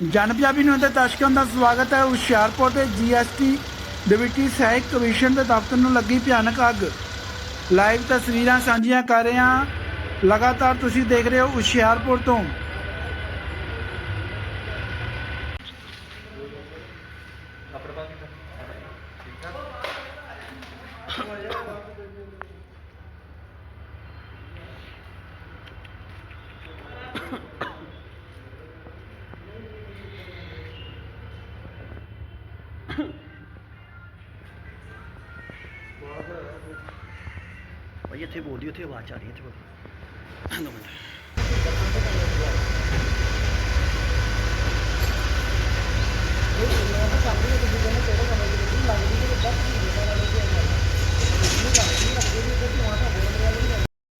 ਜਨ ਪੰਜਾਬੀ ਨੂੰ ਤੇ ਦਰਸ਼ਕਾਂ ਦਾ ਸਵਾਗਤ ਹੈ। ਹੁਸ਼ਿਆਰਪੁਰ ਦੇ ਜੀਐਸਟੀ ਡਿਪਟੀ ਸਹਾਇਕ ਕਮਿਸ਼ਨ ਦੇ ਦਫ਼ਤਰ ਨੂੰ ਲੱਗੀ ਭਿਆਨਕ ਅੱਗ। ਲਾਈਵ ਤਸਵੀਰਾਂ ਸਾਂਝੀਆਂ ਕਰ ਰਹੇ ਹਾਂ। ਲਗਾਤਾਰ ਤੁਸੀਂ ਦੇਖ ਰਹੇ ਹੋ ਹੁਸ਼ਿਆਰਪੁਰ ਤੋਂ। ਭਾਈ ਇੱਥੇ ਬੋਲਦੀ ਉੱਥੇ ਆਵਾਜ਼ ਆ ਰਹੀ ਹੈ ਇੱਥੇ ਬੋਲ ਦੋ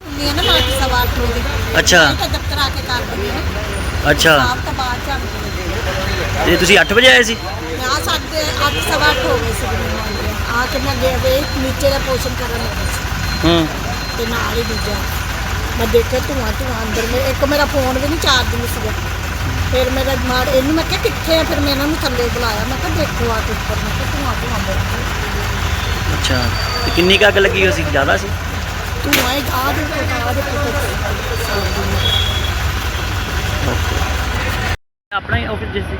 ਹੁੰਦੀ ਹੈ ਨਾ ਮਾਰਚ ਸਵਾ ਅੱਠ ਵਜੇ ਅੱਛਾ ਤੇ ਦਫ਼ਤਰ ਆ ਕੇ ਕਰ ਦਿੰਦੇ ਨੇ ਅੱਛਾ ਆਪ ਤਾਂ ਬਾਅਦ ਚ ਆਉਂਦੇ ਤੇ ਤੁਸੀਂ 8 ਵਜੇ ਆਏ ਸੀ ਨੇ ਆ ਸਾਡੇ ਅੱਠ ਸਵਾ ਅੱਠ ਹੋ ਗਏ ਸੀ ਮੈਨੂੰ ਆਉਂਦੇ ਆ ਕੇ ਮੈਂ ਗਏ ਵੇ ਨੀਚੇ ਦਾ ਪੋਸ਼ਨ ਕਰਨ ਲੱਗੀ ਸੀ ਹੂੰ ਤੇ ਨਾਲ ਹੀ ਦੂਜਾ ਮੈਂ ਦੇਖਿਆ ਧੂਆਂ ਧੂਆਂ ਅੰਦਰ ਮੇ ਇੱਕ ਮੇਰਾ ਫੋਨ ਵੀ ਨਹੀਂ ਚਾਰਜ ਨਹੀਂ ਸੀਗਾ। ਫਿਰ ਮੇਰਾ ਮਾਰ ਇਹਨੂੰ ਮੈਂ ਕਿਹਾ ਕਿੱਥੇ ਆ? ਫਿਰ ਮੈਂ ਇਹਨਾਂ ਨੂੰ ਥੱਲੇ ਬੁਲਾਇਆ। ਮੈਂ ਕਿਹਾ ਦੇਖੋ ਆ ਕੇ ਉੱਪਰ। ਮੈਂ ਕਿਹਾ ਧੂਆਂ ਧੂਆਂ ਬਹੁਤ ਅੱਛਾ। ਤੇ ਕਿੰਨੀ ਕੁ ਅੱਗ ਲੱਗੀ ਹੋਈ ਸੀ? ਜ਼ਿਆਦਾ ਸੀ? ਧੂਆਂ ਇਹ ਆ ਦੇ ਆ ਦੇ ਆਪਣਾ ਹੀ ਆਫਿਸ ਜਿਸ ਸੀ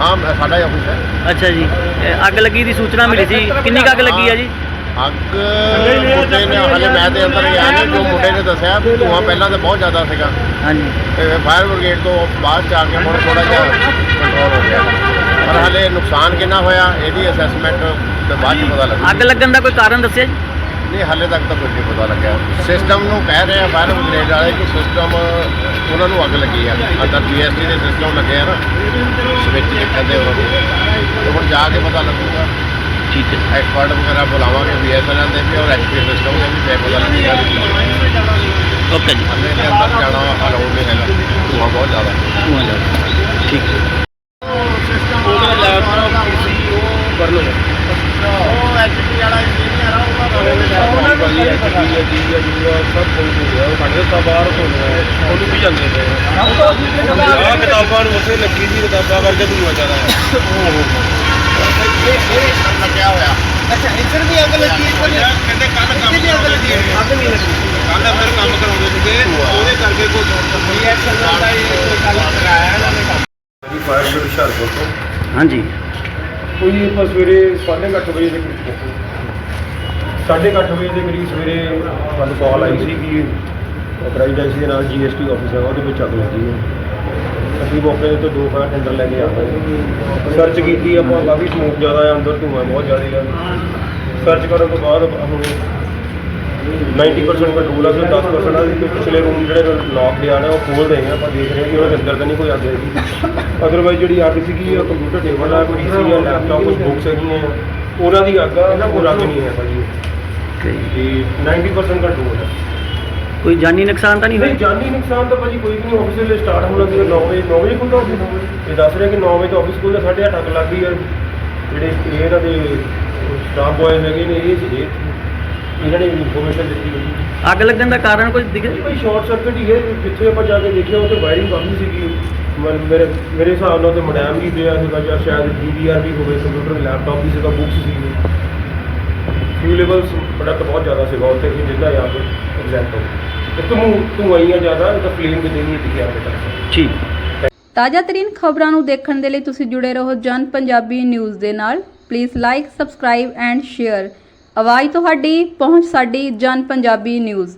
ਹਾਂ ਮੈਂ- ਸਾਡਾ ਹੀ ਆਫਿਸ ਹੈ। ਅੱਛਾ ਜੀ। ਇਹ ਅੱਗ ਲੱਗੀ ਦੀ ਸੂਚਨਾ ਮਿਲੀ ਸੀ। ਕਿੰਨੀ ਕੁ ਅੱਗ ਲੱਗੀ ਆ ਜੀ? ਅੱਗ ਮੁੰਡੇ ਨੇ ਹਲੇ ਮੈਂ ਤੇ ਅੰਦਰ ਗਿਆ ਨਹੀਂ ਜੋ ਮੁੰਡੇ ਨੇ ਦੱਸਿਆ ਧੂੰਆਂ ਪਹਿਲਾਂ ਤਾਂ ਬਹੁਤ ਜ਼ਿਆਦਾ ਸੀਗਾ। ਹਾਂਜੀ। ਤੇ ਫਾਇਰ ਬ੍ਰਿਗੇਡ ਤੋਂ ਬਾਅਦ ਚ ਆ ਕੇ ਹੁਣ ਥੋੜਾ ਜਿਹਾ ਕੰਟਰੋਲ ਹੋ ਗਿਆ। ਪਰ ਹਲੇ ਨੁਕਸਾਨ ਕਿੰਨਾ ਹੋਇਆ ਇਹਦੀ ਅਸੈਸਮੈਂਟ ਤੇ ਬਾਅਦ ਚ ਪਤਾ ਲੱਗੂ। ਅੱਗ ਲੱਗਣ ਦਾ ਕੋਈ ਕਾਰਨ ਦੱਸਿਆ ਜੀ? ਨਹੀਂ ਹਲੇ ਤੱਕ ਤਾਂ ਕੁਝ ਨਹੀਂ ਪਤਾ ਲੱਗਿਆ। ਸਿਸਟਮ ਨੂੰ ਕਹਿ ਰਹੇ ਆ ਫਾਇਰ ਬ੍ਰਿਗੇਡ ਵਾਲੇ ਕਿ ਸਿਸਟਮ ਉਹਨਾਂ ਨੂੰ ਅੱਗ ਲੱਗੀ ਆ। ਅੰਦਰ ਜੀਐਸਟੀ ਦੇ ਸਿਸਟਮ ਲੱਗੇ ਆ ਨਾ ਸਵਿਚ ਕਹਿੰਦੇ ਉਹਨਾਂ ਨੂੰ। ਤੇ ਹੁਣ ਜਾ ਕੇ ਪਤਾ ਲੱਗੂਗਾ। ਠੀਕ ਹੈ। ਐਕਸਪਰਟ ਵਗੈਰਾ ਬੁਲਾਵਾਂਗੇ ਬੀਐਸਐਨਐਲ ਦੇ ਵੀ ਔਰ ਐਚਪੀ ਸਿਸਟਮ ਦੇ ਵੀ ਪਤਾ ਲੱਗੇਗਾ। ਓਕੇ ਜੀ। ਹਲੇ ਅੰਦਰ ਜਾਣਾ ਅਲਾਉਡ ਨਹੀਂ ਹੈਗਾ ਧੂੰਆਂ ਬਹੁਤ ਜ਼ਿਆਦਾ ਧੂਆਂ ਜ਼ਿਆਦਾ ਠੀਕ ਹੈ ਉਹਦਾ ਲੈਪਟਾਪ ਪੀਸੀ ਉਹ ਕਰ ਲਓ ਉਹ ਐਚਪੀ ਵਾਲਾ ਇੰਜੀਨੀਅਰ ਆ ਉਹਦਾ ਭਾਜੀ ਐਚਪੀ ਹੈ ਜੀ ਹੈ ਜੀ ਸਭ ਕੁਝ ਹੋ ਗਿਆ ਉਹ ਸਾਡੇ ਤਾਂ ਬਾਹਰ ਤੋਂ ਉਹਨੂੰ ਵੀ ਜਾਂਦੇ ਨੇ ਆ ਕਿਤਾਬਾਂ ਨੂੰ ਉਸੇ ਲੱਗੀ ਸੀ ਕਿਤਾਬਾਂ ਕਰਕੇ ਧੂੰਆਂ ਜ਼ਿਆਦਾ ਇਹ ਇਹ ਲੱਗਿਆ ਹੋਇਆ ਅੱਛਾ ਇੱਧਰ ਵੀ ਅੱਗ ਲੱਗੀ ਹੈ ਕਹਿੰਦੇ ਕੱਲ ਕੰਮ ਵੀ ਅੱਗ ਲੱਗੀ ਹੈ ਅੱਗ ਨਹੀਂ ਲੱਗੀ ਕੱਲ ਅੰਦਰ ਕੰਮ ਕਰਾਉਂਦੇ ਸੀਗੇ ਉਹਦੇ ਕਰਕੇ ਕੋਈ ਬੀਐਸਐਨਐਲ ਦਾ ਇਹ ਕੱਲ ਕਰਾਇਆ ਇਹਨਾਂ ਨੇ ਕੰਮ ਜੀ ਫਾਇਰ ਬ੍ਰਿਗੇਡ ਹੁਸ਼ਿਆਰਪੁਰ ਤੋਂ ਹਾਂਜੀ ਕੋਈ ਆਪਾਂ ਸਵੇਰੇ 8:30 ਵਜੇ ਦੇ ਕਰੀਬ ਪਹੁੰਚੇ। ਸਾਢੇ ਕੁ ਅੱਠ ਵਜੇ ਦੇ ਕਰੀਬ ਸਵੇਰੇ ਸਾਨੂੰ ਕਾਲ ਆਈ ਸੀ ਕਿ ਪ੍ਰਾਈਵੇਟਾਈਜ਼ ਦੇ ਨਾਲ ਜੀਐਸਟੀ ਆਫਿਸ ਹੈ ਉਹਦੇ ਵਿੱਚ ਅੱਗ ਲੱਗੀ ਹੈ ਅਸੀਂ ਮੌਕੇ ਦੇ ਤੋਂ ਦੋ ਫਾਇਰ ਟੈਂਡਰ ਲੈ ਕੇ ਆ ਗਏ। ਸਰਚ ਕੀਤੀ, ਆਪਾਂ ਕਾਫੀ ਸਮੋਕ ਜ਼ਿਆਦਾ ਹੈ ਅੰਦਰ ਧੂੰਆਂ ਬਹੁਤ ਜ਼ਿਆਦਾ ਹੈ ਸਰਚ ਕਰਨ ਤੋਂ ਬਾਅਦ ਹੁਣ 90% ਕੰਟਰੋਲ ਆ ਸਿਰਫ 10% ਆ ਕਿ ਪਿਛਲੇ ਰੂਮ ਜਿਹੜੇ ਲੌਕ ਲਿਆ ਨੇ, ਉਹ ਖੋਲ ਰਹੇ ਹਾਂ ਆਪਾਂ ਦੇਖ ਰਹੇ ਹਾਂ ਕਿ ਉਹਦੇ ਅੰਦਰ ਤਾਂ ਨਹੀਂ ਕੋਈ ਅੱਗ ਹੈਗੀ। ਅਦਰਵਾਈਜ਼ ਜਿਹੜੀ ਅੱਗ ਸੀਗੀ, ਉਹ ਕੰਪਿਊਟਰ ਟੇਬਲ ਆ, ਕੋਈ ਪੀਸੀ ਆ ਲੈਪਟਾਪ ਕੁਝ ਬੁੱਕਸ ਹੈਗੀਆਂ ਉਹਨਾਂ ਦੀ ਅੱਗ ਆ ਉਹ ਅੱਗ ਨਹੀਂ ਹੈ ਭਾਜੀ। ਤੇ ਤੇ 90% ਕੰਟਰੋਲ ਹੈ ਕੋਈ ਜਾਨੀ ਨੁਕਸਾਨ ਤਾਂ ਨਹੀਂ ਨਹੀਂ ਹੋਇਆ ਜਾਨੀ ਨੁਕਸਾਨ ਤਾਂ ਭਾਜੀ ਕੋਈ ਵੀ ਨਹੀਂ ਆਫਿਸ ਲਈ ਸਟਾਰਟ ਹੋਣਾ ਸੀ 9 ਵਜੇ 9 ਵਜੇ ਖੁੱਲਦਾ ਆਫਿਸ ਇਹ ਦੱਸ ਰਿਹਾ ਕਿ 9 ਵਜੇ ਤੋਂ ਆਫਿਸ ਖੁੱਲਦਾ 8:30 ਅੱਗ ਲੱਗ ਗਈ ਹੈ ਜਿਹੜੇ ਇਹ ਇਹਨਾਂ ਦੇ ਸਟਾਫ ਬॉयਜ਼ ਹੈਗੇ ਨੇ ਇਹ ਸੀਗੇ। ਇਹਨਾਂ ਨੇ ਇਨਫੋਰਮੇਸ਼ਨ ਦਿੱਤੀ ਹੋਈ ਅੱਗ ਲੱਗਣ ਦਾ ਕਾਰਨ ਕੁਝ ਦਿਖਿਆ ਇਹ ਭਾਈ ਸ਼ਾਰਟ ਸਰਕਟ ਹੀ ਹੈ। ਜਿੱਥੇ ਆਪਾਂ ਜਾ ਕੇ ਦੇਖਿਆ ਉੱਥੇ ਵਾਇਰਿੰਗ ਕਾਫੀ ਸੀਗੀ। ਮਨ- ਮੇਰੇ ਮੇਰੇ ਹਿਸਾਬ ਨਾਲ ਤੇ ਮੋਡੈਮ ਵੀ ਪਿਆ ਸੀਗਾ ਜਾਂ ਸ਼ਾਇਦ ਡੀਵੀਆਰ ਵੀ ਹੋਵੇ ਕੰਪਿਊਟਰ ਲੈਪਟਾਪ ਵੀ ਸੀਗਾ ਬੁੱਕਸ ਸੀਗੀ। ਫਿਊਲੇਬਲਸ ਪ੍ਰੋਡਕਟ ਬਹੁਤ ਜ਼ਿਆਦਾ ਸੀਗਾ ਉੱਥੇ ਕਿ ਜਿੱਦਾਂ ਆ ਕੇ ਐਗਜ਼ੈਕਟ ਹੋ ਤੇ ਤੂੰ ਤੂੰ ਆਈਆਂ ਜ਼ਿਆਦਾ ਤਾਂ ਫਲੇਮ ਕਿਤੇ ਨਹੀਂ ਦਿਖਿਆ ਹਜੇ ਤੱਕ। ਠੀਕ। ਤਾਜ਼ਾ ਤਰੀਨ ਖਬਰਾਂ ਨੂੰ ਦੇਖਣ ਦੇ ਲਈ ਤੁਸੀਂ ਜੁੜੇ ਰਹੋ ਜਨ ਪੰਜਾਬੀ ਨਿਊਜ਼ ਦੇ ਨਾਲ। Please like subscribe and share ਆਵਾਜ਼ ਤੁਹਾਡੀ ਪਹੁੰਚ ਸਾਡੀ ਜਨ ਪੰਜਾਬੀ ਨਿਊਜ਼।